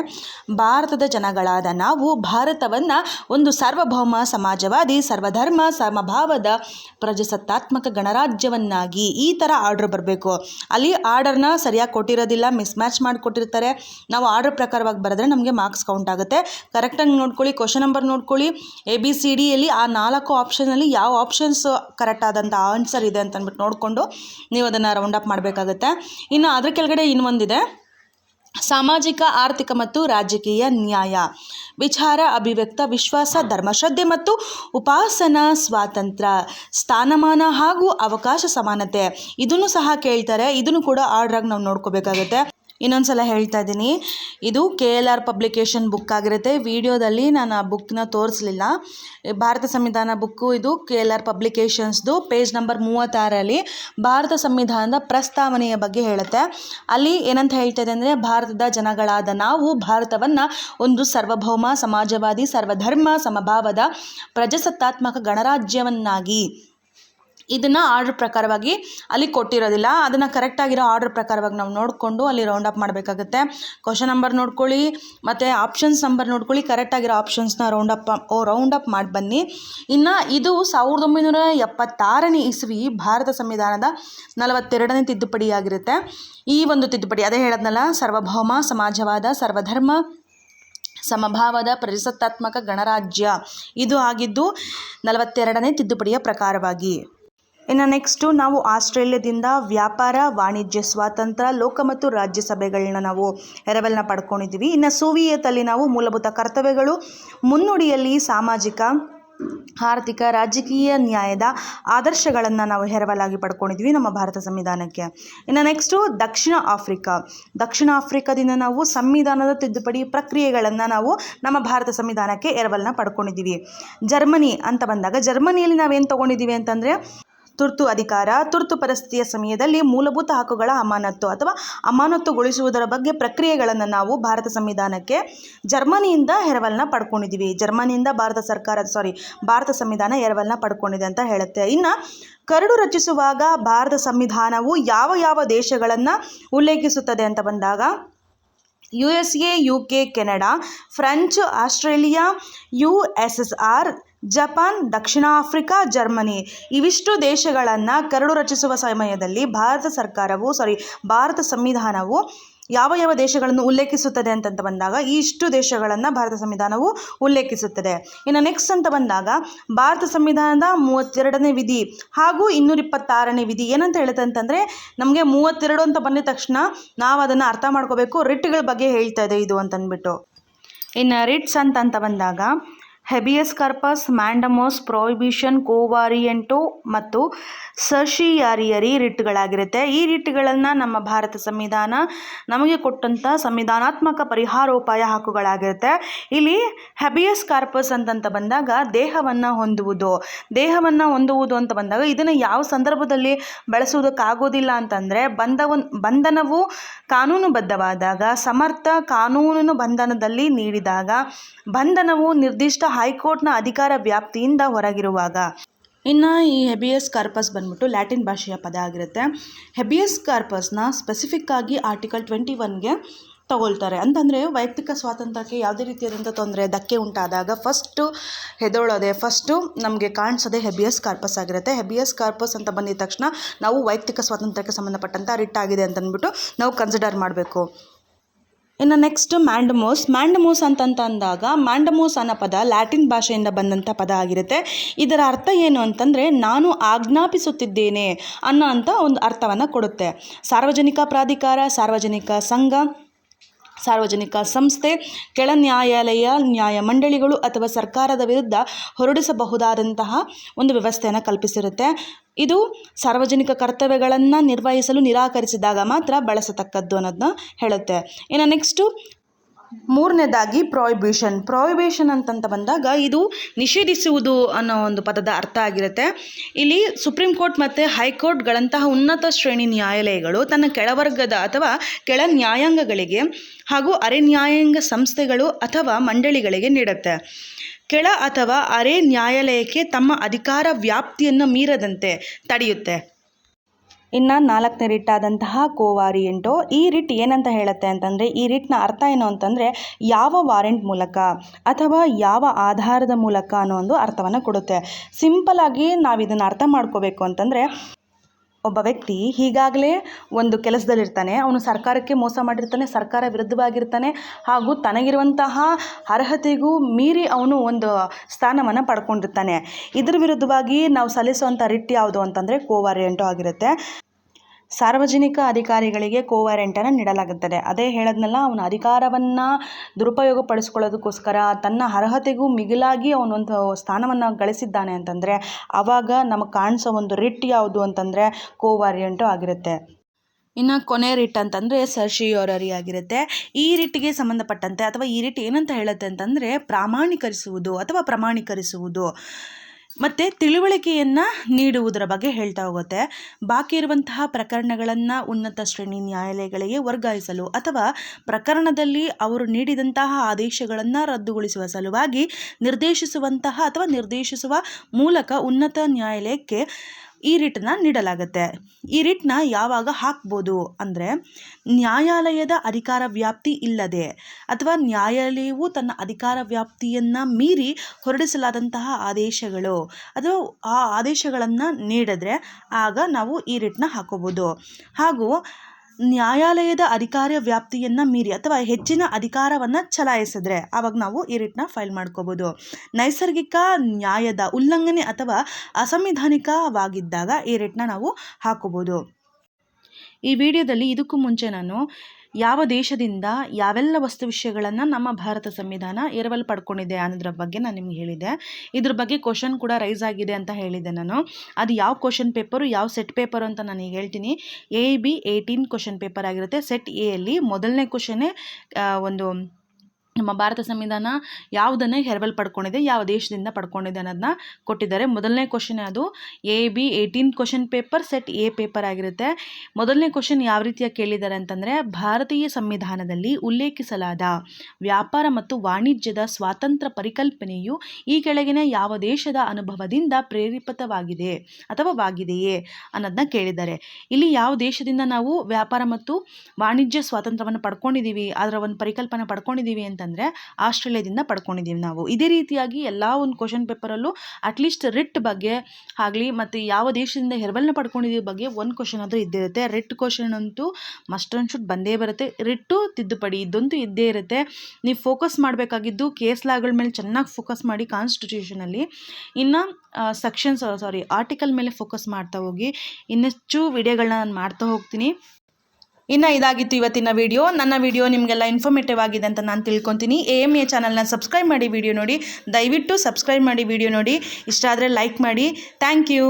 Speaker 1: ಭಾರತದ ಜನಗಳಾದ ನಾವು ಭಾರತವನ್ನು ಒಂದು ಸಾರ್ವಭೌಮ ಸಮಾಜವಾದಿ, ಸರ್ವಧರ್ಮ, ಸಮಭಾವದ ಪ್ರಜಾಸತ್ತಾತ್ಮಕ ಗಣರಾಜ್ಯವನ್ನಾಗಿ ಈ ಥರ ಆರ್ಡರ್ ಬರಬೇಕು. ಅಲ್ಲಿ ಆರ್ಡರ್ನ ಸರಿಯಾಗಿ ಕೊಟ್ಟಿರೋದಿಲ್ಲ ಮಿಸ್ ಮ್ಯಾಚ್ ಮಾಡಿಕೊಟ್ಟಿರ್ತಾರೆ. ನಾವು ಆರ್ಡರ್ ಪ್ರಕಾರವಾಗಿ ಬರೆದ್ರೆ ನಮಗೆ ಮಾರ್ಕ್ಸ್ ಕೌಂಟ್ ಆಗುತ್ತೆ. ಕರೆಕ್ಟಾಗಿ ನೋಡ್ಕೊಳ್ಳಿ ಕ್ವಶನ್ ನಂಬರ್ ನೋಡ್ಕೊಳ್ಳಿ. ಎ ಬಿ ಸಿ ಡಿಯಲ್ಲಿ ಆ ನಾಲ್ಕು ಆಪ್ಷನಲ್ಲಿ ಯಾವ ಆಪ್ಷನ್ಸ್ ಕರೆಕ್ಟ್ ಆದಂಥ ಆನ್ಸರ್ ಇದೆ ಅಂತ ನೋಡಿಕೊಂಡು ನೀವು ಅದನ್ನು ರೌಂಡ್ ಅಪ್ ಮಾಡಬೇಕಾಗತ್ತೆ. ಇನ್ನು ಅದ್ರ ಕೆಳಗಡೆ ಇನ್ನೊಂದಿದೆ. ಸಾಮಾಜಿಕ, ಆರ್ಥಿಕ ಮತ್ತು ರಾಜಕೀಯ ನ್ಯಾಯ. ವಿಚಾರ, ಅಭಿವ್ಯಕ್ತ, ವಿಶ್ವಾಸ ಧರ್ಮಶ್ರದ್ಧೆ ಮತ್ತು ಉಪಾಸನಾ ಸ್ವಾತಂತ್ರ್ಯ, ಸ್ಥಾನಮಾನ ಹಾಗೂ ಅವಕಾಶ ಸಮಾನತೆ. ಇದನ್ನು ಸಹ ಕೇಳ್ತಾರೆ. ಇದನ್ನು ಕೂಡ ಆರ್ಡ್ರಾಗಿ ನಾವು ನೋಡ್ಕೋಬೇಕಾಗತ್ತೆ. ಇನ್ನೊಂದು ಸಲ ಹೇಳ್ತಾ ಇದ್ದೀನಿ. ಇದು K L R publication book ಆಗಿರುತ್ತೆ. ವಿಡಿಯೋದಲ್ಲಿ ನಾನು ಆ ಬುಕ್ನ ತೋರಿಸಲಿಲ್ಲ. ಭಾರತ ಸಂವಿಧಾನ ಬುಕ್ಕು ಇದು ಕೆ ಎಲ್ ಆರ್ ಪಬ್ಲಿಕೇಶನ್ಸ್ದು ಪೇಜ್ ನಂಬರ್ ಮೂವತ್ತಾರಲ್ಲಿ ಭಾರತ ಸಂವಿಧಾನದ ಪ್ರಸ್ತಾವನೆಯ ಬಗ್ಗೆ ಹೇಳುತ್ತೆ. ಅಲ್ಲಿ ಏನಂತ ಹೇಳ್ತಾ ಇದೆ ಅಂದರೆ, ಭಾರತದ ಜನಗಳಾದ ನಾವು ಭಾರತವನ್ನು ಒಂದು ಸರ್ವಭೌಮ, ಸಮಾಜವಾದಿ, ಸರ್ವಧರ್ಮ, ಸಮಭಾವದ ಪ್ರಜಾಸತ್ತಾತ್ಮಕ ಗಣರಾಜ್ಯವನ್ನಾಗಿ ಇದನ್ನು ಆರ್ಡ್ರ್ ಪ್ರಕಾರವಾಗಿ ಅಲ್ಲಿ ಕೊಟ್ಟಿರೋದಿಲ್ಲ. ಅದನ್ನು ಕರೆಕ್ಟಾಗಿರೋ ಆರ್ಡ್ರ್ ಪ್ರಕಾರವಾಗಿ ನಾವು ನೋಡಿಕೊಂಡು ಅಲ್ಲಿ ರೌಂಡ್ ಅಪ್ ಮಾಡಬೇಕಾಗುತ್ತೆ. ಕ್ವಶನ್ ನಂಬರ್ ನೋಡ್ಕೊಳ್ಳಿ, ಮತ್ತು ಆಪ್ಷನ್ಸ್ ನಂಬರ್ ನೋಡ್ಕೊಳ್ಳಿ ಕರೆಕ್ಟಾಗಿರೋ ಆಪ್ಷನ್ಸ್ನ ರೌಂಡ್ ಅಪ್ ಓ ರೌಂಡ್ ಅಪ್ ಮಾಡಿ ಬನ್ನಿ. ಇನ್ನು ಇದು ಸಾವಿರದ ಒಂಬೈನೂರ ಎಪ್ಪತ್ತಾರನೇ ಇಸ್ವಿ ಭಾರತ ಸಂವಿಧಾನದ ನಲವತ್ತೆರಡನೇ ತಿದ್ದುಪಡಿಯಾಗಿರುತ್ತೆ. ಈ ಒಂದು ತಿದ್ದುಪಡಿ, ಅದೇ ಹೇಳದ್ನಲ್ಲ, ಸಾರ್ವಭೌಮ, ಸಮಾಜವಾದ, ಸರ್ವಧರ್ಮ, ಸಮಭಾವದ ಪ್ರಜಾಸತ್ತಾತ್ಮಕ ಗಣರಾಜ್ಯ. ಇದು ಆಗಿದ್ದು ನಲವತ್ತೆರಡನೇ ತಿದ್ದುಪಡಿಯ ಪ್ರಕಾರವಾಗಿ. ಇನ್ನು ನೆಕ್ಸ್ಟು ನಾವು ಆಸ್ಟ್ರೇಲಿಯಾದಿಂದ ವ್ಯಾಪಾರ, ವಾಣಿಜ್ಯ, ಸ್ವಾತಂತ್ರ್ಯ, ಲೋಕ ಮತ್ತು ರಾಜ್ಯಸಭೆಗಳನ್ನ ನಾವು ಎರವಲನ್ನ ಪಡ್ಕೊಂಡಿದ್ದೀವಿ ಇನ್ನು ಸೋವಿಯತ್ತಲ್ಲಿ ನಾವು ಮೂಲಭೂತ ಕರ್ತವ್ಯಗಳು, ಮುನ್ನುಡಿಯಲ್ಲಿ ಸಾಮಾಜಿಕ, ಆರ್ಥಿಕ, ರಾಜಕೀಯ ನ್ಯಾಯದ ಆದರ್ಶಗಳನ್ನು ನಾವು ಹೆರವಲಾಗಿ ಪಡ್ಕೊಂಡಿದ್ವಿ ನಮ್ಮ ಭಾರತ ಸಂವಿಧಾನಕ್ಕೆ. ಇನ್ನು ನೆಕ್ಸ್ಟು ದಕ್ಷಿಣ ಆಫ್ರಿಕಾ. ದಕ್ಷಿಣ ಆಫ್ರಿಕಾದಿಂದ ನಾವು ಸಂವಿಧಾನದ ತಿದ್ದುಪಡಿ ಪ್ರಕ್ರಿಯೆಗಳನ್ನು ನಾವು ನಮ್ಮ ಭಾರತ ಸಂವಿಧಾನಕ್ಕೆ ಎರವಲನ್ನ ಪಡ್ಕೊಂಡಿದ್ದೀವಿ ಜರ್ಮನಿ ಅಂತ ಬಂದಾಗ ಜರ್ಮನಿಯಲ್ಲಿ ನಾವೇನು ತೊಗೊಂಡಿದ್ದೀವಿ ಅಂತಂದರೆ ತುರ್ತು ಅಧಿಕಾರ, ತುರ್ತು ಪರಿಸ್ಥಿತಿಯ ಸಮಯದಲ್ಲಿ ಮೂಲಭೂತ ಹಕ್ಕುಗಳ ಅಮಾನತ್ತು ಅಥವಾ ಅಮಾನತ್ತುಗೊಳಿಸುವುದರ ಬಗ್ಗೆ ಪ್ರಕ್ರಿಯೆಗಳನ್ನು ನಾವು ಭಾರತ ಸಂವಿಧಾನಕ್ಕೆ ಜರ್ಮನಿಯಿಂದ ಎರವಲನ್ನ ಪಡ್ಕೊಂಡಿದ್ದೀವಿ. ಜರ್ಮನಿಯಿಂದ ಭಾರತ ಸರ್ಕಾರ ಸಾರಿ ಭಾರತ ಸಂವಿಧಾನ ಎರವಲನ್ನ ಪಡ್ಕೊಂಡಿದೆ ಅಂತ ಹೇಳುತ್ತೆ. ಇನ್ನು ಕರಡು ರಚಿಸುವಾಗ ಭಾರತ ಸಂವಿಧಾನವು ಯಾವ ಯಾವ ದೇಶಗಳನ್ನು ಉಲ್ಲೇಖಿಸುತ್ತದೆ ಅಂತ ಬಂದಾಗ, U S A, U K, Canada, French, Australia, U S S R Japan, Dakshina Africa, Germany ಇವಿಷ್ಟು ದೇಶಗಳನ್ನು ಕರಡು ರಚಿಸುವ ಸಮಯದಲ್ಲಿ ಭಾರತ ಸರ್ಕಾರವು ಸಾರಿ ಭಾರತ ಸಂವಿಧಾನವು ಯಾವ ಯಾವ ದೇಶಗಳನ್ನು ಉಲ್ಲೇಖಿಸುತ್ತದೆ ಅಂತಂತ ಬಂದಾಗ ಈ ಇಷ್ಟು ದೇಶಗಳನ್ನು ಭಾರತ ಸಂವಿಧಾನವು ಉಲ್ಲೇಖಿಸುತ್ತದೆ. ಇನ್ನು ನೆಕ್ಸ್ಟ್ ಅಂತ ಬಂದಾಗ ಭಾರತ ಸಂವಿಧಾನದ ಮೂವತ್ತೆರಡನೇ ವಿಧಿ ಹಾಗೂ ಇನ್ನೂರ ಇಪ್ಪತ್ತಾರನೇ ವಿಧಿ ಏನಂತ ಹೇಳುತ್ತೆ ಅಂತಂದರೆ ನಮಗೆ ಮೂವತ್ತೆರಡು ಅಂತ ಬಂದಿದ ತಕ್ಷಣ ನಾವು ಅದನ್ನು ಅರ್ಥ ಮಾಡ್ಕೋಬೇಕು, ರಿಟ್ಗಳ ಬಗ್ಗೆ ಹೇಳ್ತಾ ಇದೆ ಇದು ಅಂತಂದ್ಬಿಟ್ಟು. ಇನ್ನು ರಿಟ್ಸ್ ಅಂತ ಬಂದಾಗ habeas corpus mandamus prohibition quo warranto ಮತ್ತು ಸರ್ಶಿಯಾರಿಯರಿ ರಿಟ್ಗಳಾಗಿರುತ್ತೆ. ಈ ರಿಟ್ಗಳನ್ನು ನಮ್ಮ ಭಾರತ ಸಂವಿಧಾನ ನಮಗೆ ಕೊಟ್ಟಂಥ ಸಂವಿಧಾನಾತ್ಮಕ ಪರಿಹಾರೋಪಾಯ ಹಕ್ಕುಗಳಾಗಿರುತ್ತೆ. ಇಲ್ಲಿ ಹೆಬಿಯಸ್ ಕಾರ್ಪಸ್ ಅಂತಂತ ಬಂದಾಗ ದೇಹವನ್ನು ಹೊಂದುವುದು. ದೇಹವನ್ನು ಹೊಂದುವುದು ಅಂತ ಬಂದಾಗ ಇದನ್ನು ಯಾವ ಸಂದರ್ಭದಲ್ಲಿ ಬಳಸುವುದಕ್ಕಾಗೋದಿಲ್ಲ ಅಂತಂದರೆ ಬಂಧವನ್ ಬಂಧನವು ಕಾನೂನುಬದ್ಧವಾದಾಗ, ಸಮರ್ಥ ಕಾನೂನು ಬಂಧನದಲ್ಲಿ ನೀಡಿದಾಗ, ಬಂಧನವು ನಿರ್ದಿಷ್ಟ ಹೈಕೋರ್ಟ್ನ ಅಧಿಕಾರ ವ್ಯಾಪ್ತಿಯಿಂದ ಹೊರಗಿರುವಾಗ. ಇನ್ನು ಈ ಹೆಬಿಯಸ್ ಕಾರ್ಪಸ್ ಬಂದ್ಬಿಟ್ಟು ಲ್ಯಾಟಿನ್ ಭಾಷೆಯ ಪದ ಆಗಿರುತ್ತೆ. ಹೆಬಿಯಸ್ ಕಾರ್ಪಸ್ನ ಸ್ಪೆಸಿಫಿಕ್ ಆಗಿ ಆರ್ಟಿಕಲ್ ಟ್ವೆಂಟಿ ಒನ್ಗೆ ತಗೊಳ್ತಾರೆ. ಅಂತಂದರೆ ವೈಯಕ್ತಿಕ ಸ್ವಾತಂತ್ರ್ಯಕ್ಕೆ ಯಾವುದೇ ರೀತಿಯಾದಂಥ ತೊಂದರೆ, ಧಕ್ಕೆ ಉಂಟಾದಾಗ ಫಸ್ಟು ಹೆದೋಳೋದೆ ಫಸ್ಟು ನಮಗೆ ಕಾಣಿಸೋದೆ ಹೆಬಿಯಸ್ ಕಾರ್ಪಸ್ ಆಗಿರುತ್ತೆ. ಹೆಬಿಯಸ್ ಕಾರ್ಪಸ್ ಅಂತ ಬಂದಿದ ತಕ್ಷಣ ನಾವು ವೈಯಕ್ತಿಕ ಸ್ವಾತಂತ್ರ್ಯಕ್ಕೆ ಸಂಬಂಧಪಟ್ಟಂಥ ರಿಟ್ ಆಗಿದೆ ಅಂತಂದ್ಬಿಟ್ಟು ನಾವು ಕನ್ಸಿಡರ್ ಮಾಡಬೇಕು. ಇನ್ನು ನೆಕ್ಸ್ಟ್ ಮ್ಯಾಂಡಮೋಸ್. ಮ್ಯಾಂಡಮೋಸ್ ಅಂತಂತ ಅಂದಾಗ ಮ್ಯಾಂಡಮೋಸ್ ಅನ್ನೋ ಪದ ಲ್ಯಾಟಿನ್ ಭಾಷೆಯಿಂದ ಬಂದಂಥ ಪದ ಆಗಿರುತ್ತೆ. ಇದರ ಅರ್ಥ ಏನು ಅಂತಂದರೆ ನಾನು ಆಜ್ಞಾಪಿಸುತ್ತಿದ್ದೇನೆ ಅನ್ನೋ ಅಂಥ ಒಂದು ಅರ್ಥವನ್ನು ಕೊಡುತ್ತೆ. ಸಾರ್ವಜನಿಕ ಪ್ರಾಧಿಕಾರ, ಸಾರ್ವಜನಿಕ ಸಂಘ ಸಾರ್ವಜನಿಕ ಸಂಸ್ಥೆ, ಕೆಳ ನ್ಯಾಯಾಲಯ ನ್ಯಾಯಮಂಡಳಿಗಳು ಅಥವಾ ಸರ್ಕಾರದ ವಿರುದ್ಧ ಹೊರಡಿಸಬಹುದಾದಂತಹ ಒಂದು ವ್ಯವಸ್ಥೆಯನ್ನು ಕಲ್ಪಿಸಿರುತ್ತೆ. ಇದು ಸಾರ್ವಜನಿಕ ಕರ್ತವ್ಯಗಳನ್ನು ನಿರ್ವಹಿಸಲು ನಿರಾಕರಿಸಿದಾಗ ಮಾತ್ರ ಬಳಸತಕ್ಕದ್ದು ಅನ್ನೋದನ್ನ ಹೇಳುತ್ತೆ. ಇನ್ನು ನೆಕ್ಸ್ಟು ಮೂರನೇದಾಗಿ ಪ್ರಾಯಿಬ್ಯೂಷನ್ ಪ್ರಾಯಿಬ್ಯೂಷನ್ ಅಂತಂತ ಬಂದಾಗ ಇದು ನಿಷೇಧಿಸುವುದು ಅನ್ನೋ ಒಂದು ಪದದ ಅರ್ಥ ಆಗಿರುತ್ತೆ. ಇಲ್ಲಿ ಸುಪ್ರೀಂ ಕೋರ್ಟ್ ಮತ್ತು ಹೈಕೋರ್ಟ್ಗಳಂತಹ ಉನ್ನತ ಶ್ರೇಣಿ ನ್ಯಾಯಾಲಯಗಳು ತನ್ನ ಕೆಳವರ್ಗದ ಅಥವಾ ಕೆಳ ನ್ಯಾಯಾಂಗಗಳಿಗೆ ಹಾಗೂ ಅರೆ ನ್ಯಾಯಾಂಗ ಸಂಸ್ಥೆಗಳು ಅಥವಾ ಮಂಡಳಿಗಳಿಗೆ ನೀಡುತ್ತೆ. ಕೆಳ ಅಥವಾ ಅರೆ ನ್ಯಾಯಾಲಯಕ್ಕೆ ತಮ್ಮ ಅಧಿಕಾರ ವ್ಯಾಪ್ತಿಯನ್ನು ಮೀರದಂತೆ ತಡೆಯುತ್ತೆ. ಇನ್ನು ನಾಲ್ಕನೇ ರಿಟ್ ಆದಂತಹ ಕೋವಾರಿಯಂಟು ಈ ರಿಟ್ ಏನಂತ ಹೇಳುತ್ತೆ ಅಂತಂದರೆ, ಈ ರಿಟ್ನ ಅರ್ಥ ಏನು ಅಂತಂದರೆ, ಯಾವ ವಾರೆಂಟ್ ಮೂಲಕ ಅಥವಾ ಯಾವ ಆಧಾರದ ಮೂಲಕ ಅನ್ನೋ ಒಂದು ಅರ್ಥವನ್ನು ಕೊಡುತ್ತೆ. ಸಿಂಪಲ್ ಆಗಿ ನಾವು ಇದನ್ನು ಅರ್ಥ ಮಾಡ್ಕೋಬೇಕು ಅಂತಂದರೆ ಒಬ್ಬ ವ್ಯಕ್ತಿ ಈಗಾಗಲೇ ಒಂದು ಕೆಲಸದಲ್ಲಿರ್ತಾನೆ. ಅವನು ಸರ್ಕಾರಕ್ಕೆ ಮೋಸ ಮಾಡಿರ್ತಾನೆ, ಸರ್ಕಾರ ವಿರುದ್ಧವಾಗಿರ್ತಾನೆ ಹಾಗೂ ತನಗಿರುವಂತಹ ಅರ್ಹತೆಗೂ ಮೀರಿ ಅವನು ಒಂದು ಸ್ಥಾನವನ್ನು ಪಡ್ಕೊಂಡಿರ್ತಾನೆ. ಇದರ ವಿರುದ್ಧವಾಗಿ ನಾವು ಸಲ್ಲಿಸುವಂಥ ರಿಟ್ ಯಾವುದು ಅಂತಂದರೆ ಕೋವಾರಿಯಂಟು ಆಗಿರುತ್ತೆ. ಸಾರ್ವಜನಿಕ ಅಧಿಕಾರಿಗಳಿಗೆ ಕೋವಾರೆಂಟನ್ನು ನೀಡಲಾಗುತ್ತದೆ. ಅದೇ ಹೇಳದ್ನಲ್ಲ, ಅವನ ಅಧಿಕಾರವನ್ನು ದುರುಪಯೋಗ ಪಡಿಸ್ಕೊಳ್ಳೋದಕ್ಕೋಸ್ಕರ ತನ್ನ ಅರ್ಹತೆಗೂ ಮಿಗಿಲಾಗಿ ಅವನೊಂದು ಸ್ಥಾನವನ್ನು ಗಳಿಸಿದ್ದಾನೆ ಅಂತಂದರೆ, ಆವಾಗ ನಮಗೆ ಕಾಣಿಸೋ ಒಂದು ರಿಟ್ ಯಾವುದು ಅಂತಂದರೆ ಕೋವಾರಿಯಂಟು ಆಗಿರುತ್ತೆ. ಇನ್ನು ಕೊನೆ ರಿಟ್ ಅಂತಂದರೆ ಸರ್ಶಿಯೋರರಿ ಆಗಿರುತ್ತೆ. ಈ ರಿಟ್ಗೆ ಸಂಬಂಧಪಟ್ಟಂತೆ ಅಥವಾ ಈ ರಿಟ್ ಏನಂತ ಹೇಳುತ್ತೆ ಅಂತಂದರೆ ಪ್ರಾಮಾಣೀಕರಿಸುವುದು ಅಥವಾ ಪ್ರಮಾಣೀಕರಿಸುವುದು. ಮತ್ತು ತಿಳುವಳಿಕೆಯನ್ನು ನೀಡುವುದರ ಬಗ್ಗೆ ಹೇಳ್ತಾ ಹೋಗುತ್ತೆ. ಬಾಕಿ ಇರುವಂತಹ ಪ್ರಕರಣಗಳನ್ನು ಉನ್ನತ ಶ್ರೇಣಿ ನ್ಯಾಯಾಲಯಗಳಿಗೆ ವರ್ಗಾಯಿಸಲು ಅಥವಾ ಪ್ರಕರಣದಲ್ಲಿ ಅವರು ನೀಡಿದಂತಹ ಆದೇಶಗಳನ್ನು ರದ್ದುಗೊಳಿಸುವ ಸಲುವಾಗಿ ನಿರ್ದೇಶಿಸುವಂತಹ ಅಥವಾ ನಿರ್ದೇಶಿಸುವ ಮೂಲಕ ಉನ್ನತ ನ್ಯಾಯಾಲಯಕ್ಕೆ ಈ ರಿಟ್ನ ನೀಡಲಾಗುತ್ತೆ. ಈ ರಿಟ್ನ ಯಾವಾಗ ಹಾಕ್ಬೋದು ಅಂದರೆ ನ್ಯಾಯಾಲಯದ ಅಧಿಕಾರ ವ್ಯಾಪ್ತಿ ಇಲ್ಲದೆ ಅಥವಾ ನ್ಯಾಯಾಲಯವು ತನ್ನ ಅಧಿಕಾರ ವ್ಯಾಪ್ತಿಯನ್ನು ಮೀರಿ ಹೊರಡಿಸಲಾದಂತಹ ಆದೇಶಗಳು ಅಥವಾ ಆ ಆದೇಶಗಳನ್ನು ನೀಡಿದ್ರೆ ಆಗ ನಾವು ಈ ರಿಟ್ನ ಹಾಕೋಬೋದು. ಹಾಗೂ ನ್ಯಾಯಾಲಯದ ಅಧಿಕಾರ ವ್ಯಾಪ್ತಿಯನ್ನು ಮೀರಿ ಅಥವಾ ಹೆಚ್ಚಿನ ಅಧಿಕಾರವನ್ನು ಚಲಾಯಿಸಿದ್ರೆ ಆವಾಗ ನಾವು ಈ ರಿಟ್ನ ಫೈಲ್ ಮಾಡ್ಕೋಬೋದು. ನೈಸರ್ಗಿಕ ನ್ಯಾಯದ ಉಲ್ಲಂಘನೆ ಅಥವಾ ಅಸಂವಿಧಾನಿಕವಾಗಿದ್ದಾಗ ಈ ರಿಟ್ನ ನಾವು ಹಾಕೋಬೋದು. ಈ ವಿಡಿಯೋದಲ್ಲಿ ಇದಕ್ಕೂ ಮುಂಚೆ ನಾನು ಯಾವ ದೇಶದಿಂದ ಯಾವೆಲ್ಲ ವಸ್ತು ವಿಷಯಗಳನ್ನು ನಮ್ಮ ಭಾರತ ಸಂವಿಧಾನ ಎರವಲು ಪಡ್ಕೊಂಡಿದೆ ಅನ್ನೋದ್ರ ಬಗ್ಗೆ ನಾನು ನಿಮ್ಗೆ ಹೇಳಿದೆ. ಇದ್ರ ಬಗ್ಗೆ ಕ್ವಶನ್ ಕೂಡ ರೈಸ್ ಆಗಿದೆ ಅಂತ ಹೇಳಿದೆ ನಾನು. ಅದು ಯಾವ ಕ್ವಶನ್ ಪೇಪರು ಯಾವ ಸೆಟ್ ಪೇಪರು ಅಂತ ನಾನು ಈಗ ಹೇಳ್ತೀನಿ. A B eighteen question paper ಆಗಿರುತ್ತೆ. ಸೆಟ್ ಎಯಲ್ಲಿ ಮೊದಲನೇ ಕ್ವಶನೇ ಒಂದು ನಮ್ಮ ಭಾರತ ಸಂವಿಧಾನ ಯಾವುದನ್ನೇ ಹೆರವಲ್ ಪಡ್ಕೊಂಡಿದೆ, ಯಾವ ದೇಶದಿಂದ ಪಡ್ಕೊಂಡಿದೆ ಅನ್ನೋದನ್ನ ಕೊಟ್ಟಿದ್ದಾರೆ. ಮೊದಲನೇ ಕ್ವಶನ್ ಅದು A B eighteen question paper set A paper ಆಗಿರುತ್ತೆ. ಮೊದಲನೇ ಕ್ವಶನ್ ಯಾವ ರೀತಿಯ ಕೇಳಿದ್ದಾರೆ ಅಂತಂದರೆ, ಭಾರತೀಯ ಸಂವಿಧಾನದಲ್ಲಿ ಉಲ್ಲೇಖಿಸಲಾದ ವ್ಯಾಪಾರ ಮತ್ತು ವಾಣಿಜ್ಯದ ಸ್ವಾತಂತ್ರ್ಯ ಪರಿಕಲ್ಪನೆಯು ಈ ಕೆಳಗಿನ ಯಾವ ದೇಶದ ಅನುಭವದಿಂದ ಪ್ರೇರೇಪಿತವಾಗಿದೆ ಅಥವಾ ವಾಗಿದೆಯೇ ಅನ್ನೋದನ್ನ ಕೇಳಿದ್ದಾರೆ. ಇಲ್ಲಿ ಯಾವ ದೇಶದಿಂದ ನಾವು ವ್ಯಾಪಾರ ಮತ್ತು ವಾಣಿಜ್ಯ ಸ್ವಾತಂತ್ರ್ಯವನ್ನು ಪಡ್ಕೊಂಡಿದ್ದೀವಿ ಅದರ ಒಂದು ಪರಿಕಲ್ಪನೆ ಪಡ್ಕೊಂಡಿದ್ದೀವಿ ಅಂತಂದರೆ ಆಸ್ಟ್ರೇಲಿಯಾದಿಂದ ಪಡ್ಕೊಂಡಿದ್ದೀವಿ ನಾವು. ಇದೇ ರೀತಿಯಾಗಿ ಎಲ್ಲ ಒಂದು ಕ್ವಶನ್ ಪೇಪರಲ್ಲೂ ಅಟ್ಲೀಸ್ಟ್ ರಿಟ್ ಬಗ್ಗೆ ಆಗಲಿ ಮತ್ತು ಯಾವ ದೇಶದಿಂದ ಹೆರ್ಬಲ್ನ ಪಡ್ಕೊಂಡಿದ್ದೀವಿ ಬಗ್ಗೆ ಒಂದು ಕ್ವಶನ್ ಆದರೂ ಇದ್ದೇ ಇರುತ್ತೆ. ರಿಟ್ ಕ್ವಶನ್ ಅಂತೂ ಮಸ್ಟ್ ಶುಡ್ ಬಂದೇ ಬರುತ್ತೆ. ರಿಟ್ಟು ತಿದ್ದುಪಡಿ ಇದ್ದಂತೂ ಇದ್ದೇ ಇರುತ್ತೆ. ನೀವು ಫೋಕಸ್ ಮಾಡಬೇಕಾಗಿದ್ದು ಕೇಸ್ ಲಾಗಳ ಮೇಲೆ ಚೆನ್ನಾಗಿ ಫೋಕಸ್ ಮಾಡಿ ಕಾನ್ಸ್ಟಿಟ್ಯೂಷನಲ್ಲಿ ಇನ್ನು ಸೆಕ್ಷನ್ಸ್ ಸಾರಿ ಆರ್ಟಿಕಲ್ ಮೇಲೆ ಫೋಕಸ್ ಮಾಡ್ತಾ ಹೋಗಿ ಇನ್ನೆಷ್ಟು ವಿಡಿಯೋಗಳನ್ನ ನಾನು ಮಾಡ್ತಾ ಹೋಗ್ತೀನಿ. ಇನ್ನು ಇದಾಗಿತ್ತು ಇವತ್ತಿನ ವಿಡಿಯೋ ನನ್ನ ವಿಡಿಯೋ ನಿಮಗೆಲ್ಲ ಇನ್ಫಾರ್ಮೇಟಿವ್ ಆಗಿದೆ ಅಂತ ನಾನು ತಿಳ್ಕೊತೀನಿ. ಎ ಎಂ ಎ ಚಾನಲ್ನ ಸಬ್ಸ್ಕ್ರೈಬ್ ಮಾಡಿ ವಿಡಿಯೋ ನೋಡಿ. ದಯವಿಟ್ಟು ಸಬ್ಸ್ಕ್ರೈಬ್ ಮಾಡಿ ವಿಡಿಯೋ ನೋಡಿ. ಇಷ್ಟ ಆದರೆ ಲೈಕ್ ಮಾಡಿ. Thank you